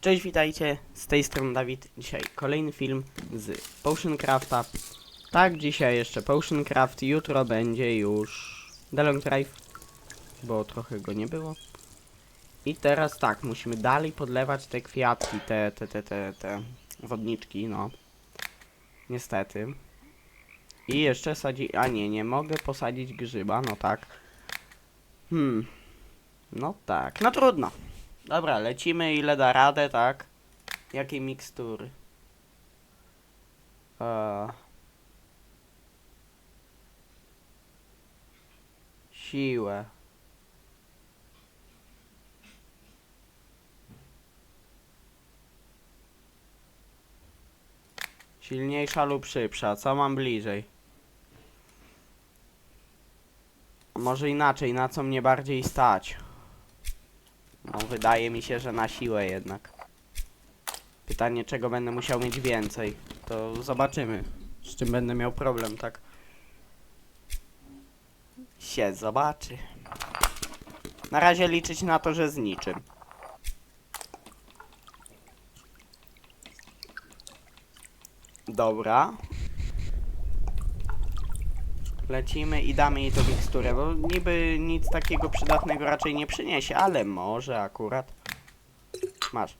Cześć, witajcie, z tej strony Dawid. Dzisiaj kolejny film z Potion Crafta. Tak, dzisiaj jeszcze Potion Craft, jutro będzie już The Long Drive, bo trochę go nie było. I teraz tak, musimy dalej podlewać te kwiatki, te, te, te, te, te wodniczki, no. Niestety. I jeszcze sadzi... A nie, nie mogę posadzić grzyba, no tak. Hmm. No tak, no trudno. Dobra, lecimy ile da radę, tak? Jakiej mikstury? Eee. Siłę. Silniejsza lub szybsza, co mam bliżej? Może inaczej, na co mnie bardziej stać? No, wydaje mi się, że na siłę jednak. Pytanie, czego będę musiał mieć więcej. To zobaczymy, z czym będę miał problem, tak? Się zobaczy. Na razie liczyć na to, że z niczym. Dobra. Lecimy i damy jej tą miksturę, bo niby nic takiego przydatnego raczej nie przyniesie, ale może akurat. Masz.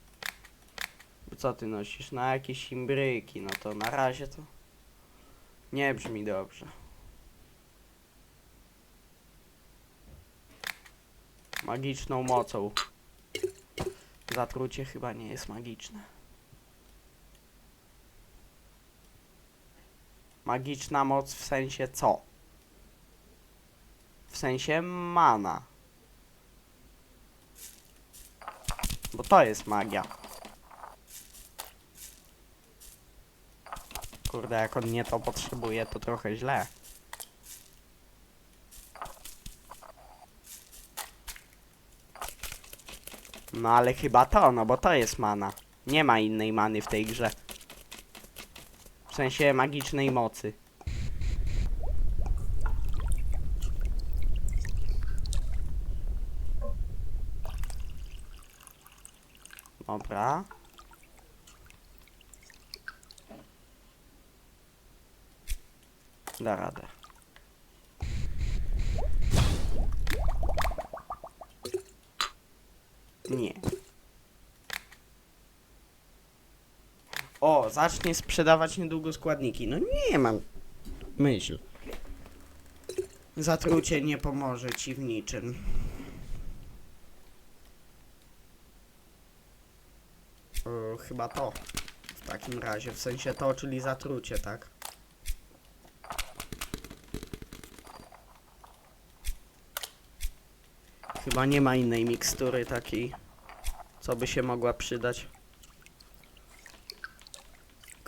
Co ty nosisz? Na jakieś imbryki, no to na razie to nie brzmi dobrze. Magiczną mocą. Zatrucie chyba nie jest magiczne. Magiczna moc w sensie co? Sensie mana. Bo to jest magia. Kurde, jak on nie to potrzebuje, to trochę źle. No ale chyba to, no bo to jest mana. Nie ma innej many w tej grze. W sensie magicznej mocy. Dobra. Da radę. Nie. O, zacznie sprzedawać niedługo składniki. No nie mam myśl. Zatrucie nie pomoże ci w niczym. E, chyba to. W takim razie, w sensie to, czyli zatrucie, tak? Chyba nie ma innej mikstury takiej, co by się mogła przydać.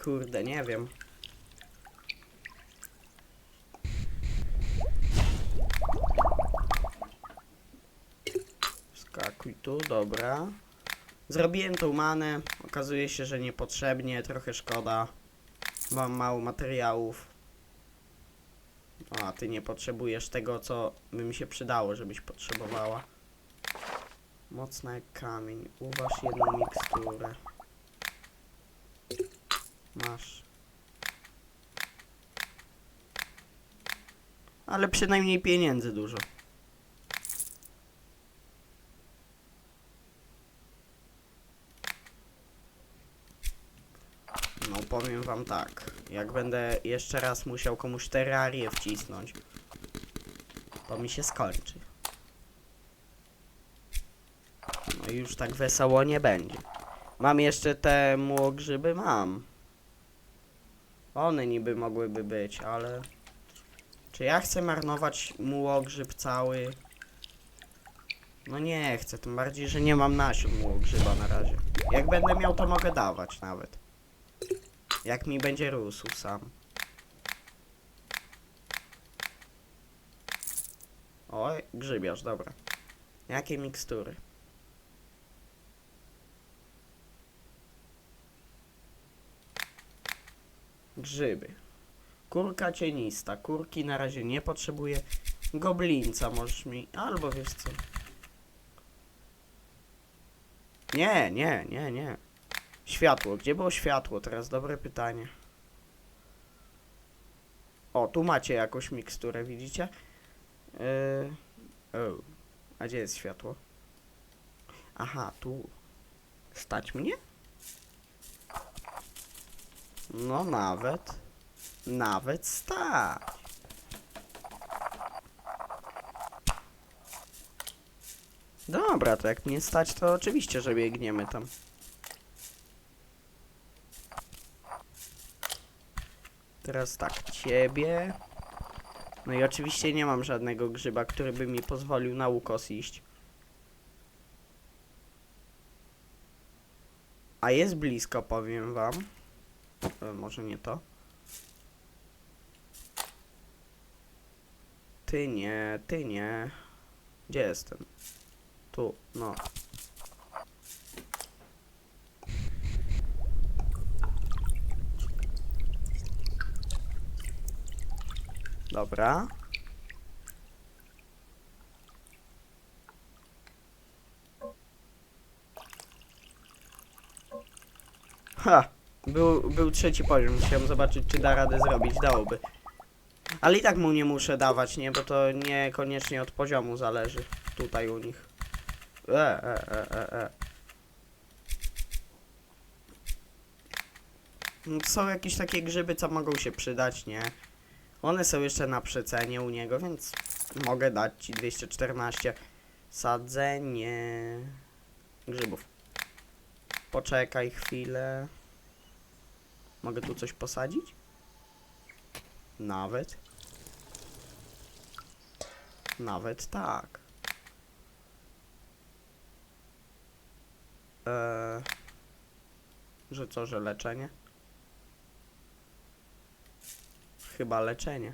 Kurde, nie wiem. Skakuj tu, dobra. Zrobiłem tą manę. Okazuje się, że niepotrzebnie, trochę szkoda. Mam mało materiałów. A ty nie potrzebujesz tego, co by mi się przydało, żebyś potrzebowała. Mocna jak kamień. Uważ jedną miksturę. Masz. Ale przynajmniej pieniędzy dużo. No powiem wam tak, jak będę jeszcze raz musiał komuś terrarię wcisnąć, to mi się skończy. No i już tak wesoło nie będzie. Mam jeszcze te młogrzyby? Mam. One niby mogłyby być, ale... Czy ja chcę marnować mułogrzyb cały? No nie chcę, tym bardziej, że nie mam nasion mułogrzyba na razie. Jak będę miał, to mogę dawać nawet. Jak mi będzie rósł sam. Oj, grzybiarz, dobra. Jakie mikstury? Grzyby. Kurka cienista. Kurki na razie nie potrzebuję. Goblinca możesz mi... Albo wiesz co... Nie, nie, nie, nie. Światło. Gdzie było światło? Teraz dobre pytanie. O, tu macie jakąś miksturę, widzicie? Yy... O. A gdzie jest światło? Aha, tu. Stać mnie? No nawet. Nawet stać. Dobra, to jak mnie stać, to oczywiście, że biegniemy tam. Teraz tak, ciebie. No i oczywiście nie mam żadnego grzyba, który by mi pozwolił na ukos iść. A jest blisko, powiem wam. E, może nie to. Ty nie, ty nie. Gdzie jestem? Tu, no. Dobra. Ha! Był, był trzeci poziom. Chciałem zobaczyć, czy da radę zrobić. Dałoby. Ale i tak mu nie muszę dawać, nie? Bo to niekoniecznie od poziomu zależy. Tutaj u nich. E, e, e, e, e. No, Są jakieś takie grzyby, co mogą się przydać, nie? One są jeszcze na przecenie u niego, więc mogę dać ci 214 sadzenie grzybów. Poczekaj chwilę. Mogę tu coś posadzić? Nawet. Nawet tak. Eee, że co, że leczenie? Chyba leczenie.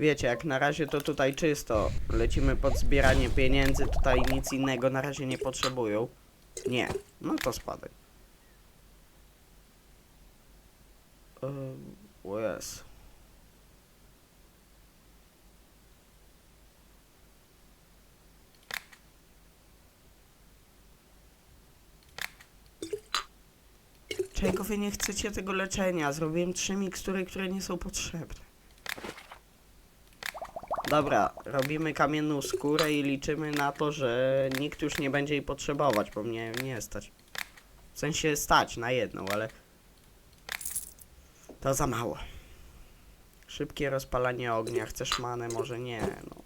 Wiecie, jak na razie to tutaj czysto. Lecimy pod zbieranie pieniędzy, tutaj nic innego na razie nie potrzebują. Nie, no to spadaj. Ehm, O jest. Czego wy nie chcecie tego leczenia? Zrobiłem trzy mikstury, które nie są potrzebne. Dobra, robimy kamienną skórę i liczymy na to, że nikt już nie będzie jej potrzebować, bo mnie nie stać. W sensie stać na jedną, ale to za mało. Szybkie rozpalanie ognia, chcesz manę? Może nie, no.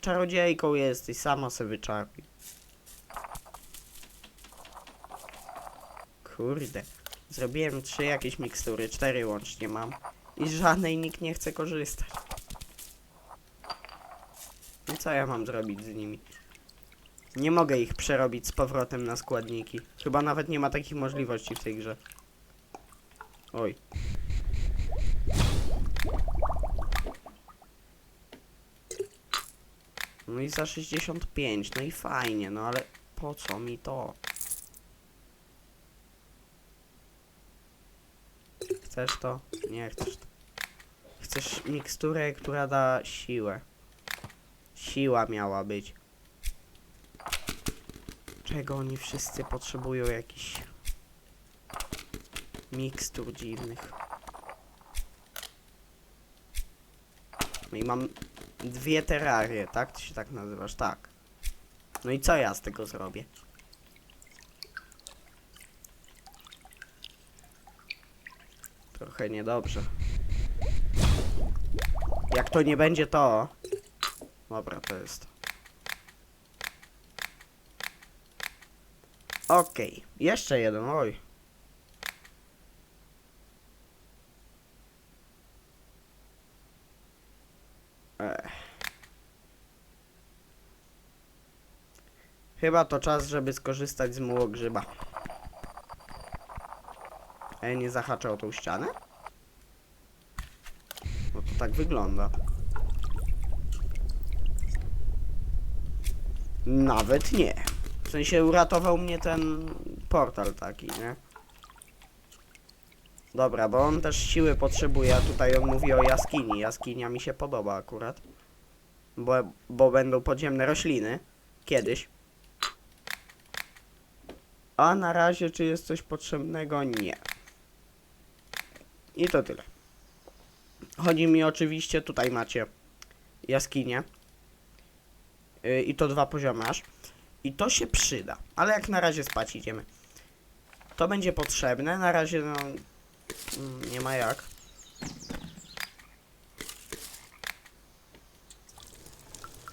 Czarodziejką jesteś, sama sobie wyczaruj. Kurde. Zrobiłem trzy jakieś mikstury, cztery łącznie mam. I żadnej nikt nie chce korzystać. I co ja mam zrobić z nimi? Nie mogę ich przerobić z powrotem na składniki. Chyba nawet nie ma takich możliwości w tej grze. Oj. No i za 65, no i fajnie, no ale po co mi to? Chcesz to? Nie chcesz to. Chcesz miksturę, która da siłę. Siła miała być. Czego oni wszyscy potrzebują jakiś mikstur dziwnych. No i mam dwie terrarie, tak? Ty się tak nazywasz? Tak. No i co ja z tego zrobię? Trochę niedobrze. Jak to nie będzie to... Dobra, to jest. Okej, jeszcze jeden, oj. Chyba to czas, żeby skorzystać z mułogrzyba. Ej, nie zahaczę o tą ścianę? No to tak wygląda. Nawet nie. W sensie uratował mnie ten portal taki, nie? Dobra, bo on też siły potrzebuje, a tutaj on mówi o jaskini. Jaskinia mi się podoba akurat. Bo, bo będą podziemne rośliny. Kiedyś. A na razie, czy jest coś potrzebnego? Nie. I to tyle. Chodzi mi oczywiście, tutaj macie jaskinię. Yy, I to dwa poziomy aż. I to się przyda. Ale jak na razie spać idziemy. To będzie potrzebne. Na razie no, mm, nie ma jak.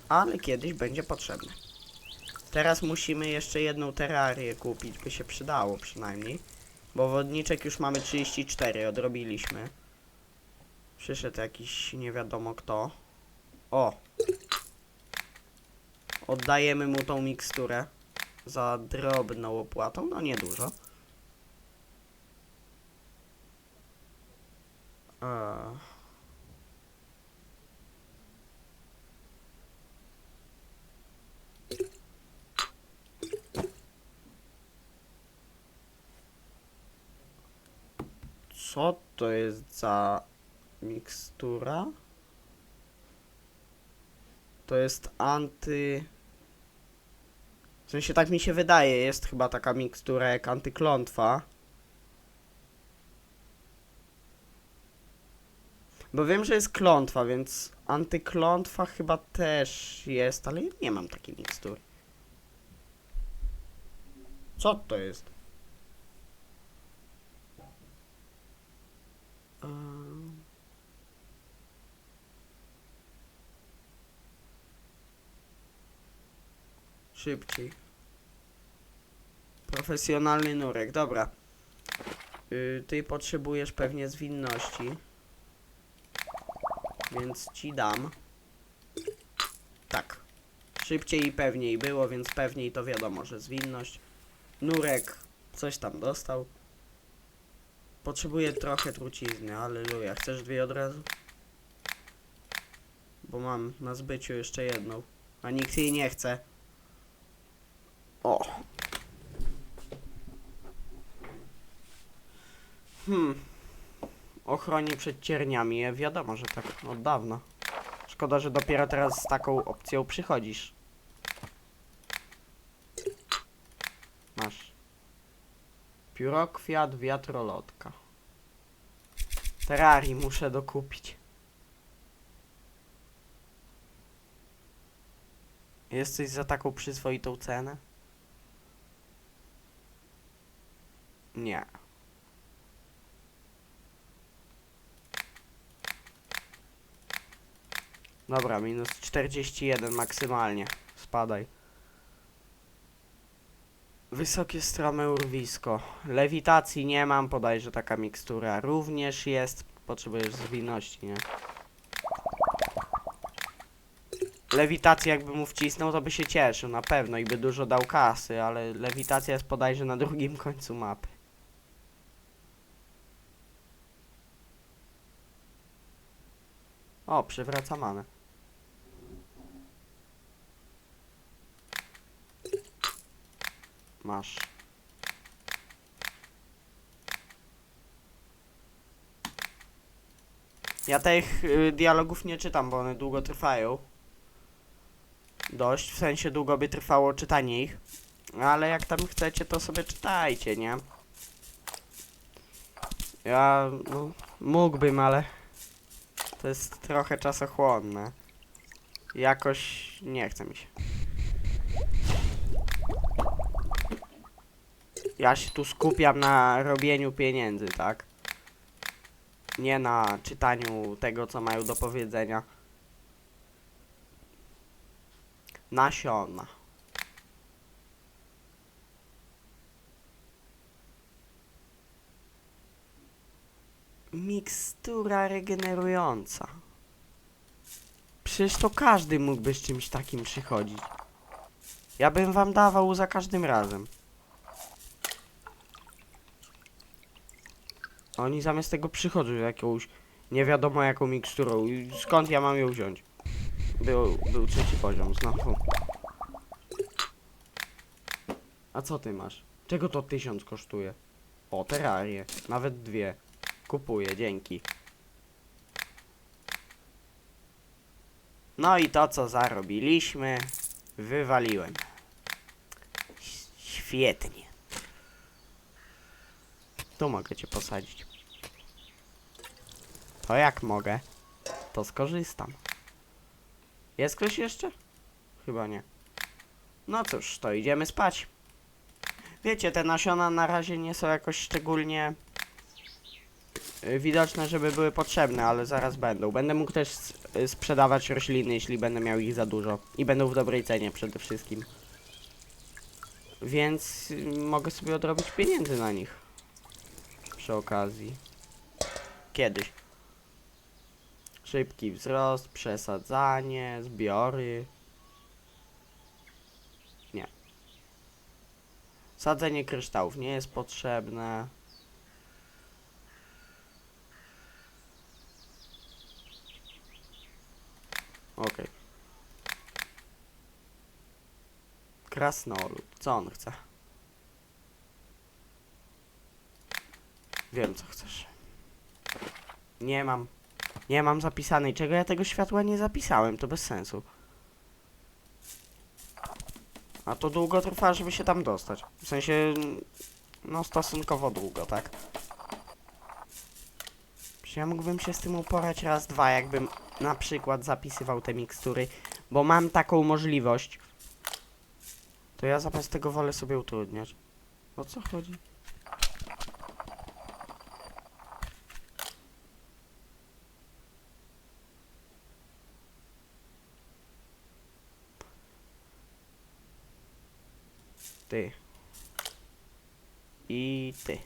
Ale kiedyś będzie potrzebne. Teraz musimy jeszcze jedną terrarię kupić, by się przydało przynajmniej. Bo wodniczek już mamy 34, odrobiliśmy. Przyszedł jakiś nie wiadomo kto. O! Oddajemy mu tą miksturę za drobną opłatą, no niedużo. Eee. Co to jest za mikstura? To jest anty... W sensie tak mi się wydaje, jest chyba taka mikstura jak antyklątwa. Bo wiem, że jest klątwa, więc antyklątwa chyba też jest, ale nie mam takiej mikstury. Co to jest? Szybciej. Profesjonalny nurek, dobra. Yy, ty potrzebujesz pewnie zwinności. Więc ci dam. Tak. Szybciej i pewniej było, więc pewniej to wiadomo, że zwinność. Nurek coś tam dostał. Potrzebuję trochę trucizny, aleluja. Chcesz dwie od razu? Bo mam na zbyciu jeszcze jedną. A nikt jej nie chce. O. Hmm. Ochroni przed cierniami. Wiadomo, że tak od dawna. Szkoda, że dopiero teraz z taką opcją przychodzisz. Masz. Piórokwiat, wiatrolotka. Terrarii muszę dokupić. Jest coś za taką przyzwoitą cenę? Nie. Dobra, minus 41 maksymalnie. Spadaj. Wysokie strome urwisko. Lewitacji nie mam, podajże taka mikstura również jest. Potrzebujesz zwinności, nie? Lewitację jakby mu wcisnął, to by się cieszył na pewno i by dużo dał kasy, ale lewitacja jest podajże na drugim końcu mapy. O, przywraca manę. Masz. Ja tych y, dialogów nie czytam, bo one długo trwają. Dość, w sensie długo by trwało czytanie ich. Ale jak tam chcecie, to sobie czytajcie, nie? Ja, no, mógłbym, ale to jest trochę czasochłonne. Jakoś nie chce mi się. Ja się tu skupiam na robieniu pieniędzy, tak? Nie na czytaniu tego, co mają do powiedzenia. Nasiona. Mikstura regenerująca. Przecież to każdy mógłby z czymś takim przychodzić. Ja bym wam dawał za każdym razem. Oni zamiast tego przychodzą z jakąś nie wiadomo jaką miksturą. Skąd ja mam ją wziąć? Był, był trzeci poziom znowu. A co ty masz? Czego to tysiąc kosztuje? O, terrarię. Nawet dwie. Kupuję, dzięki. No i to, co zarobiliśmy, wywaliłem. Świetnie. Tu mogę cię posadzić. To jak mogę, to skorzystam. Jest ktoś jeszcze? Chyba nie. No cóż, to idziemy spać. Wiecie, te nasiona na razie nie są jakoś szczególnie y, widoczne, żeby były potrzebne, ale zaraz będą. Będę mógł też y, sprzedawać rośliny, jeśli będę miał ich za dużo. I będą w dobrej cenie przede wszystkim. Więc y, mogę sobie odrobić pieniędzy na nich. Przy okazji. Kiedyś. Szybki wzrost, przesadzanie, zbiory. Nie. Sadzenie kryształów nie jest potrzebne. Okej. Krasnolud. Co on chce? Wiem, co chcesz. Nie mam. Nie mam zapisanej. Czego ja tego światła nie zapisałem? To bez sensu. A to długo trwa, żeby się tam dostać. W sensie, no stosunkowo długo, tak? Przecież ja mógłbym się z tym uporać raz, dwa, jakbym na przykład zapisywał te mikstury, bo mam taką możliwość. To ja zamiast tego wolę sobie utrudniać. O co chodzi? Ty. I ty.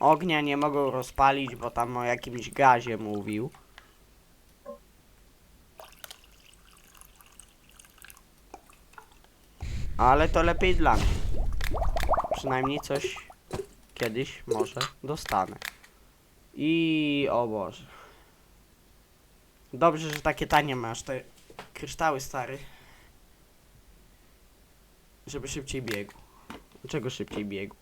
Ognia nie mogą rozpalić, bo tam o jakimś gazie mówił. Ale to lepiej dla mnie. Przynajmniej coś kiedyś może dostanę. I o Boże. Dobrze, że takie tanie masz te kryształy stary. Żeby szybciej biegł. Czego szybciej biegł?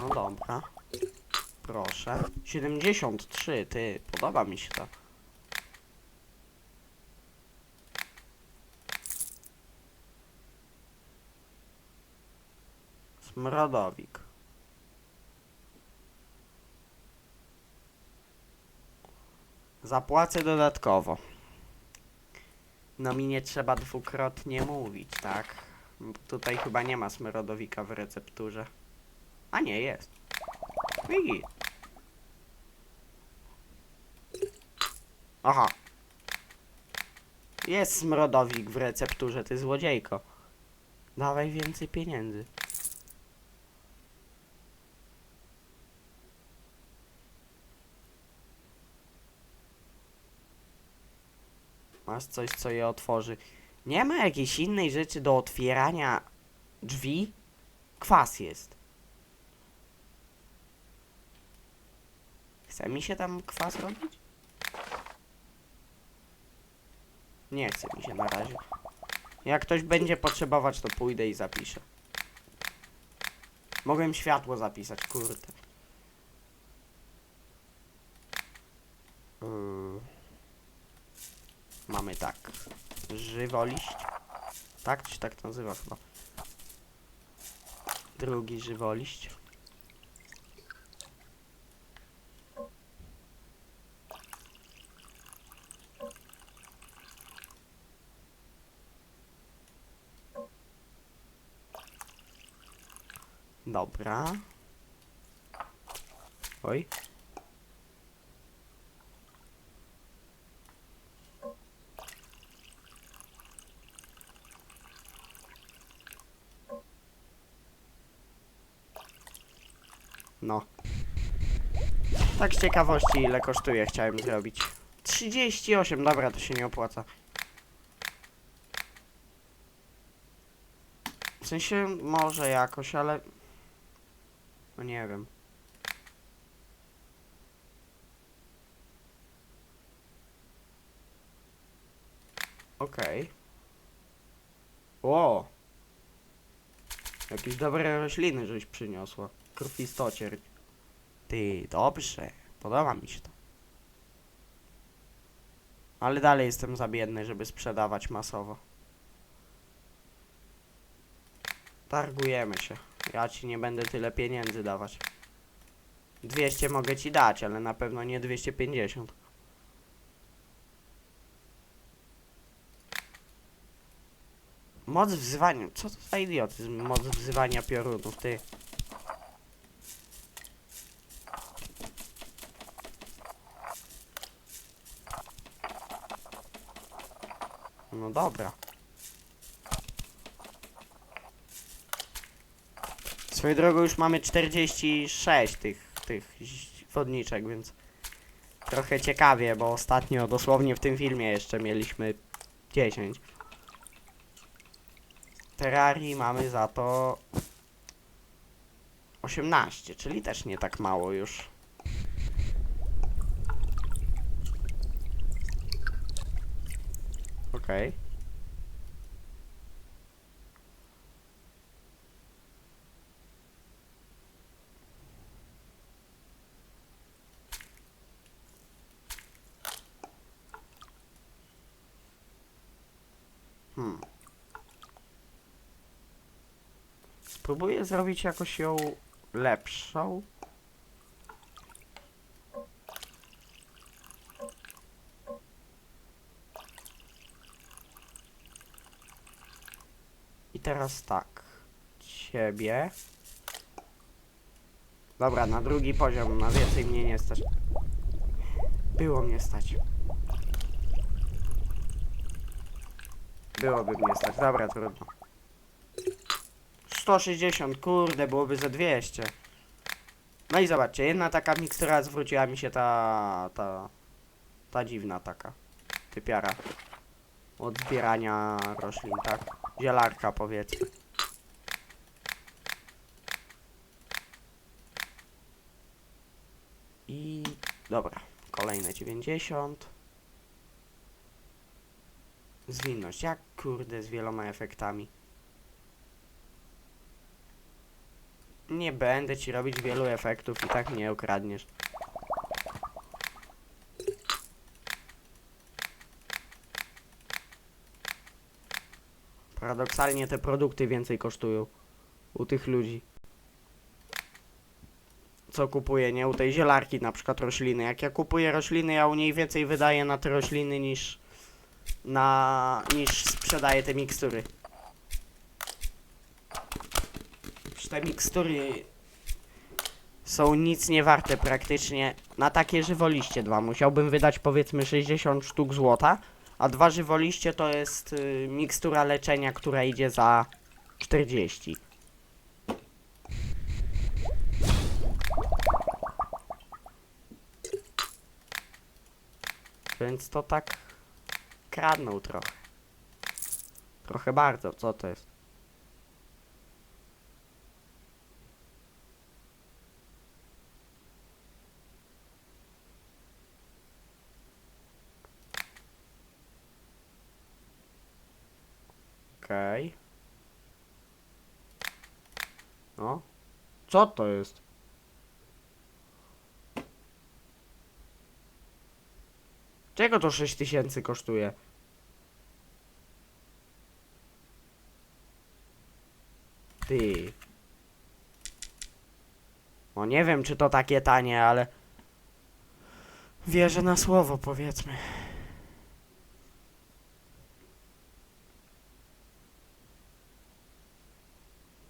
No dobra. Proszę. 73, ty, podoba mi się to. Smrodowik. Zapłacę dodatkowo. No mi nie trzeba dwukrotnie mówić, tak? Tutaj chyba nie ma smrodowika w recepturze. A nie, jest. Wigi. Aha. Jest smrodowik w recepturze, ty złodziejko. Dawaj więcej pieniędzy. Masz coś, co je otworzy. Nie ma jakiejś innej rzeczy do otwierania drzwi? Kwas jest. Chce mi się tam kwas robić? Nie chce mi się na razie. Jak ktoś będzie potrzebować, to pójdę i zapiszę. Mogłem światło zapisać, kurde. Yy. Mamy tak. Żywoliść. Tak? Się tak nazywa chyba. Drugi żywoliść. Dobra. Oj. No. Tak z ciekawości ile kosztuje chciałem zrobić. 38, dobra, to się nie opłaca. W sensie może jakoś, ale... No nie wiem. Okej. O! Jakieś dobre rośliny żeś przyniosła. Krwistocier. Ty, dobrze. Podoba mi się to. Ale dalej jestem za biedny, żeby sprzedawać masowo. Targujemy się. Ja ci nie będę tyle pieniędzy dawać. 200 mogę ci dać, ale na pewno nie 250. Moc wzywania. Co to za idiotyzm? Moc wzywania piorunów, ty. No dobra. Swoją drogą już mamy 46 tych, tych wodniczek, więc trochę ciekawie, bo ostatnio dosłownie w tym filmie jeszcze mieliśmy 10. Terrarii mamy za to 18, czyli też nie tak mało już. Okej. Hmm. Spróbuję zrobić jakoś ją lepszą. Teraz tak. Ciebie. Dobra, na drugi poziom, na więcej mnie nie stać. Było mnie stać. Byłoby mnie stać. Dobra, trudno. 160, kurde, byłoby za 200. No i zobaczcie, jedna taka mikstura zwróciła mi się ta, ta, ta dziwna taka, typiara. Od zbierania roślin, tak? Zielarka powiedzmy. I dobra, kolejne 90. Zwinność, jak kurde z wieloma efektami. Nie będę ci robić wielu efektów i tak nie ukradniesz. Paradoksalnie te produkty więcej kosztują u tych ludzi. Co kupuję, nie? U tej zielarki na przykład rośliny. Jak ja kupuję rośliny, ja u niej więcej wydaję na te rośliny niż na niż sprzedaję te mikstury. Przecież te mikstury są nic nie warte praktycznie. Na takie żywoliście dwa musiałbym wydać powiedzmy 60 sztuk złota, a dwa żywoliście to jest y, mikstura leczenia, która idzie za 40. Więc to tak kradną trochę. Trochę bardzo, co to jest? Okej. No. Co to jest? Czego to 6000 kosztuje? Ty. No nie wiem, czy to takie tanie, ale... Wierzę na słowo, powiedzmy.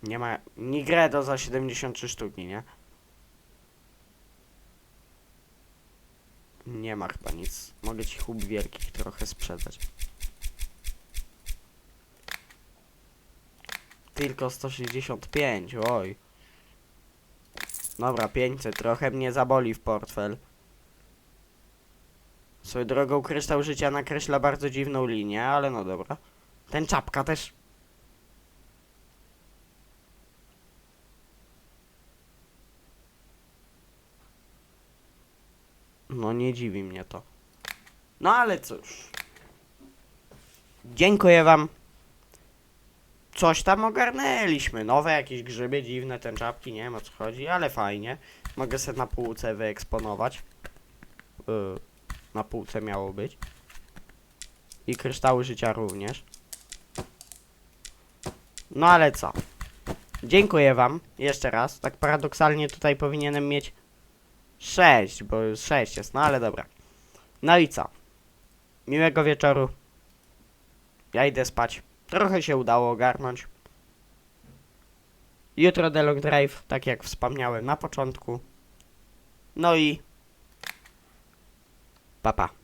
Nie ma... Nigredo za 73 sztuki, nie? Nie ma chyba nic. Mogę ci chłop wielkich trochę sprzedać. Tylko 165, oj. Dobra, 500, trochę mnie zaboli w portfel. Swoją drogą kryształ życia nakreśla bardzo dziwną linię, ale no dobra. Ten czapka też. No nie dziwi mnie to. No ale cóż. Dziękuję wam. Coś tam ogarnęliśmy. Nowe jakieś grzyby, dziwne tęczapki, nie wiem o co chodzi, ale fajnie. Mogę sobie na półce wyeksponować. Yy, na półce miało być. I kryształy życia również. No ale co? Dziękuję wam jeszcze raz. Tak paradoksalnie tutaj powinienem mieć 6, bo już 6 jest, no ale dobra. No i co? Miłego wieczoru. Ja idę spać. Trochę się udało ogarnąć. Jutro The Long Drive, tak jak wspomniałem na początku. No i... Papa. Pa.